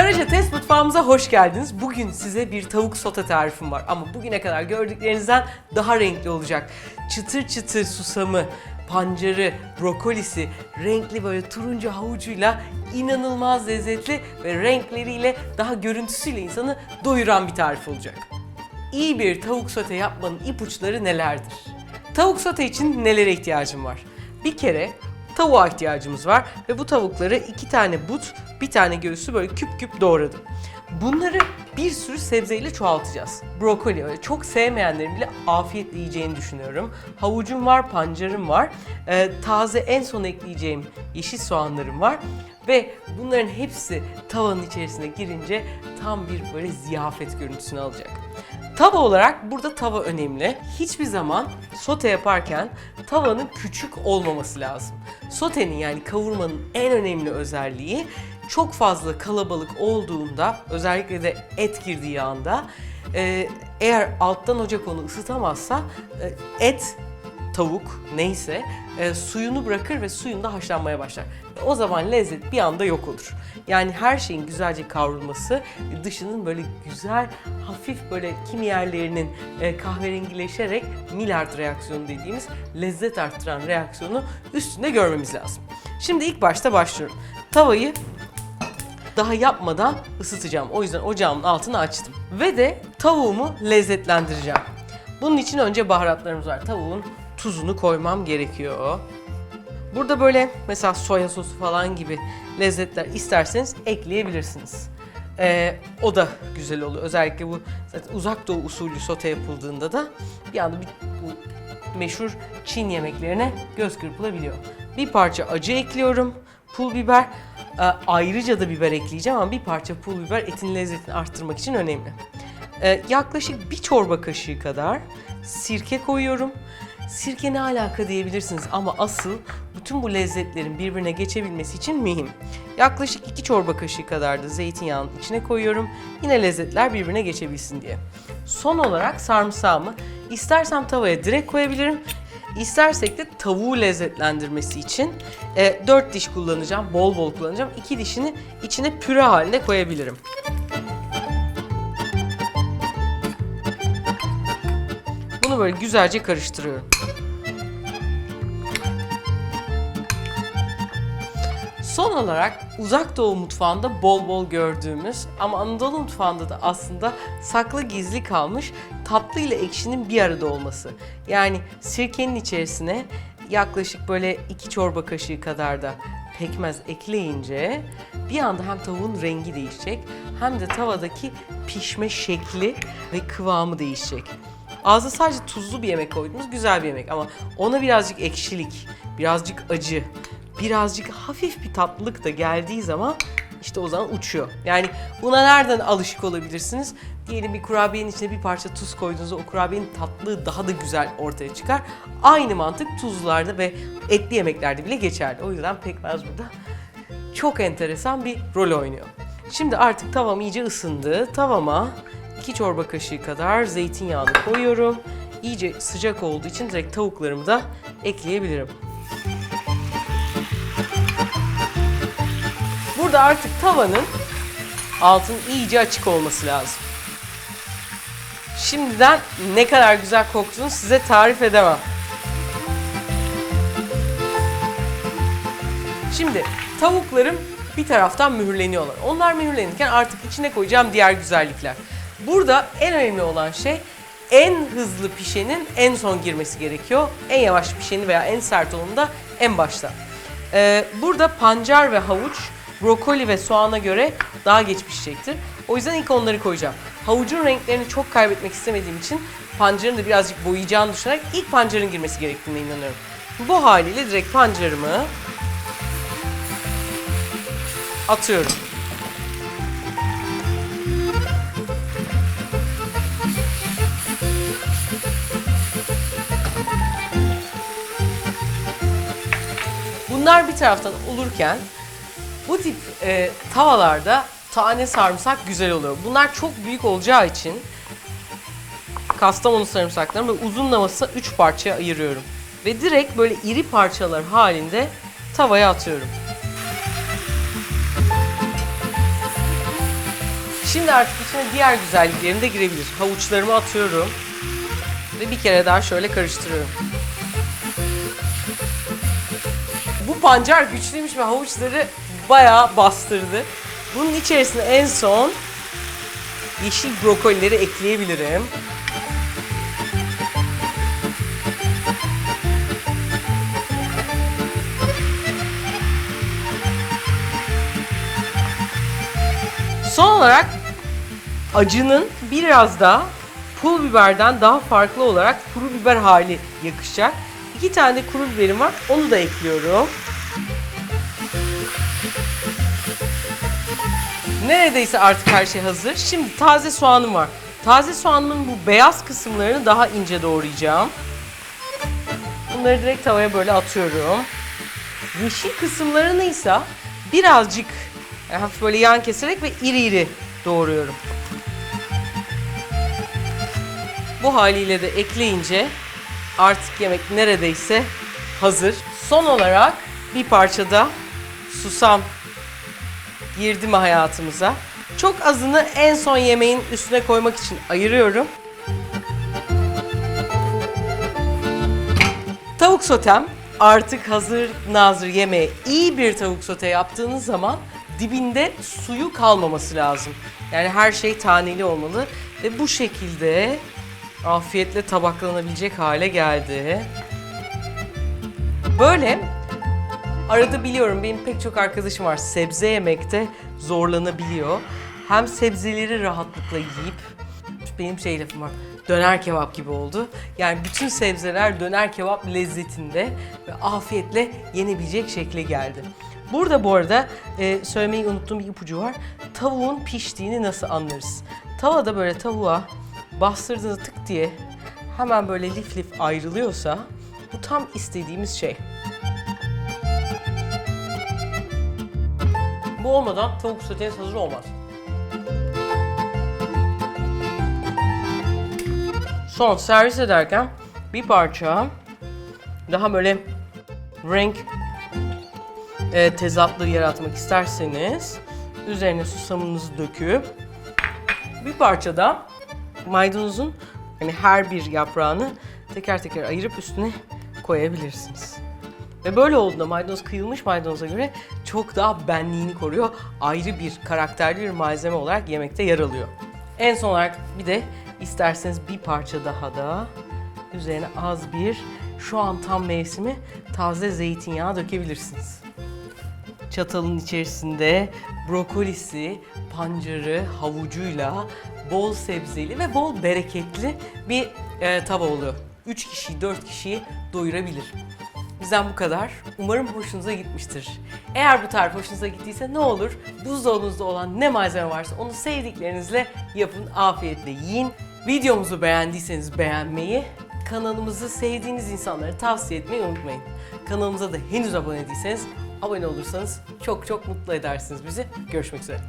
Karaca Test Mutfağımıza hoş geldiniz. Bugün size bir tavuk sote tarifim var ama bugüne kadar gördüklerinizden daha renkli olacak. Çıtır çıtır susamı, pancarı, brokolisi, renkli böyle turuncu havucuyla inanılmaz lezzetli ve renkleriyle daha görüntüsüyle insanı doyuran bir tarif olacak. İyi bir tavuk sote yapmanın ipuçları nelerdir? Tavuk sote için nelere ihtiyacım var? Bir kere tavuğa ihtiyacımız var ve bu tavukları iki tane but, bir tane göğsü böyle küp küp doğradım. Bunları bir sürü sebzeyle çoğaltacağız. Brokoli öyle çok sevmeyenlerin bile afiyetle yiyeceğini düşünüyorum. Havucum var, pancarım var. Ee, taze en son ekleyeceğim yeşil soğanlarım var. Ve bunların hepsi tavanın içerisine girince tam bir böyle ziyafet görüntüsünü alacak. Tava olarak burada tava önemli. Hiçbir zaman sote yaparken tavanın küçük olmaması lazım. Sotenin yani kavurmanın en önemli özelliği çok fazla kalabalık olduğunda özellikle de et girdiği anda e, eğer alttan ocak onu ısıtamazsa e, et tavuk neyse e, suyunu bırakır ve suyunda haşlanmaya başlar. O zaman lezzet bir anda yok olur. Yani her şeyin güzelce kavrulması, dışının böyle güzel, hafif böyle kimi e, kahverengileşerek Maillard reaksiyonu dediğimiz lezzet arttıran reaksiyonu üstünde görmemiz lazım. Şimdi ilk başta başlıyorum. Tavayı daha yapmadan ısıtacağım. O yüzden ocağımın altını açtım. Ve de tavuğumu lezzetlendireceğim. Bunun için önce baharatlarımız var. Tavuğun tuzunu koymam gerekiyor. Burada böyle mesela soya sosu falan gibi lezzetler isterseniz ekleyebilirsiniz. Ee, o da güzel oluyor. Özellikle bu zaten uzak doğu usulü sote yapıldığında da bir anda bir, bu meşhur Çin yemeklerine göz kırpılabiliyor. Bir parça acı ekliyorum. Pul biber. Ee, ayrıca da biber ekleyeceğim ama bir parça pul biber etin lezzetini arttırmak için önemli. Ee, yaklaşık bir çorba kaşığı kadar sirke koyuyorum. Sirke ne alaka diyebilirsiniz ama asıl bütün bu lezzetlerin birbirine geçebilmesi için mühim. Yaklaşık 2 çorba kaşığı kadar da zeytinyağının içine koyuyorum. Yine lezzetler birbirine geçebilsin diye. Son olarak sarımsağımı istersem tavaya direkt koyabilirim. İstersek de tavuğu lezzetlendirmesi için e, 4 diş kullanacağım, bol bol kullanacağım. 2 dişini içine püre haline koyabilirim. Böyle güzelce karıştırıyorum. Son olarak uzak doğu mutfağında bol bol gördüğümüz ama Anadolu mutfağında da aslında saklı gizli kalmış tatlı ile ekşinin bir arada olması. Yani sirkenin içerisine yaklaşık böyle iki çorba kaşığı kadar da pekmez ekleyince bir anda hem tavuğun rengi değişecek hem de tavadaki pişme şekli ve kıvamı değişecek. Ağza sadece tuzlu bir yemek koydunuz, güzel bir yemek ama ona birazcık ekşilik, birazcık acı, birazcık hafif bir tatlılık da geldiği zaman işte o zaman uçuyor. Yani buna nereden alışık olabilirsiniz? Diyelim bir kurabiyenin içine bir parça tuz koyduğunuzda o kurabiyenin tatlılığı daha da güzel ortaya çıkar. Aynı mantık tuzlularda ve etli yemeklerde bile geçerli. O yüzden pekmez burada çok enteresan bir rol oynuyor. Şimdi artık tavam iyice ısındı. Tavama 2 çorba kaşığı kadar zeytinyağını koyuyorum. İyice sıcak olduğu için direkt tavuklarımı da ekleyebilirim. Burada artık tavanın altın iyice açık olması lazım. Şimdiden ne kadar güzel koktuğunu size tarif edemem. Şimdi tavuklarım bir taraftan mühürleniyorlar. Onlar mühürlenirken artık içine koyacağım diğer güzellikler. Burada en önemli olan şey en hızlı pişenin en son girmesi gerekiyor. En yavaş pişeni veya en sert olanı da en başta. Ee, burada pancar ve havuç brokoli ve soğana göre daha geç pişecektir. O yüzden ilk onları koyacağım. Havucun renklerini çok kaybetmek istemediğim için pancarın da birazcık boyayacağını düşünerek ilk pancarın girmesi gerektiğine inanıyorum. Bu haliyle direkt pancarımı atıyorum. Bunlar bir taraftan olurken bu tip e, tavalarda tane sarımsak güzel oluyor. Bunlar çok büyük olacağı için Kastamonu sarımsaklarını böyle uzunlamasına 3 parçaya ayırıyorum. Ve direkt böyle iri parçalar halinde tavaya atıyorum. Şimdi artık içine diğer güzelliklerim de girebilir. Havuçlarımı atıyorum. Ve bir kere daha şöyle karıştırıyorum. Pancar güçlüymüş ve havuçları bayağı bastırdı. Bunun içerisine en son yeşil brokolileri ekleyebilirim. Son olarak acının biraz da pul biberden daha farklı olarak kuru biber hali yakışacak. İki tane de kuru biberim var. Onu da ekliyorum. Neredeyse artık her şey hazır. Şimdi taze soğanım var. Taze soğanımın bu beyaz kısımlarını daha ince doğrayacağım. Bunları direkt tavaya böyle atıyorum. Yeşil kısımlarını ise birazcık yani hafif böyle yan keserek ve iri iri doğruyorum. Bu haliyle de ekleyince artık yemek neredeyse hazır. Son olarak bir parça da susam girdi mi hayatımıza? Çok azını en son yemeğin üstüne koymak için ayırıyorum. Tavuk sotem artık hazır nazır yemeğe iyi bir tavuk sote yaptığınız zaman dibinde suyu kalmaması lazım. Yani her şey taneli olmalı ve bu şekilde afiyetle tabaklanabilecek hale geldi. Böyle Arada biliyorum benim pek çok arkadaşım var sebze yemekte zorlanabiliyor. Hem sebzeleri rahatlıkla yiyip benim şey lafım var döner kebap gibi oldu. Yani bütün sebzeler döner kebap lezzetinde ve afiyetle yenebilecek şekle geldi. Burada bu arada e, söylemeyi unuttuğum bir ipucu var. Tavuğun piştiğini nasıl anlarız? Tavada böyle tavuğa bastırdığınızda tık diye hemen böyle lif lif ayrılıyorsa bu tam istediğimiz şey. Bu olmadan tavuk soteniz hazır olmaz. Son servis ederken bir parça daha böyle renk e, tezatlığı yaratmak isterseniz üzerine susamınızı döküp bir parça da maydanozun hani her bir yaprağını teker teker ayırıp üstüne koyabilirsiniz. Ve böyle olduğunda maydanoz kıyılmış maydanoza göre çok daha benliğini koruyor. Ayrı bir karakterli bir malzeme olarak yemekte yer alıyor. En son olarak bir de isterseniz bir parça daha da üzerine az bir şu an tam mevsimi taze zeytinyağı dökebilirsiniz. Çatalın içerisinde brokolisi, pancarı, havucuyla bol sebzeli ve bol bereketli bir e, tava oluyor. 3 kişiyi, 4 kişiyi doyurabilir. Bizden bu kadar. Umarım hoşunuza gitmiştir. Eğer bu tarif hoşunuza gittiyse ne olur buzdolabınızda olan ne malzeme varsa onu sevdiklerinizle yapın, afiyetle yiyin. Videomuzu beğendiyseniz beğenmeyi, kanalımızı sevdiğiniz insanlara tavsiye etmeyi unutmayın. Kanalımıza da henüz abone değilseniz abone olursanız çok çok mutlu edersiniz bizi. Görüşmek üzere.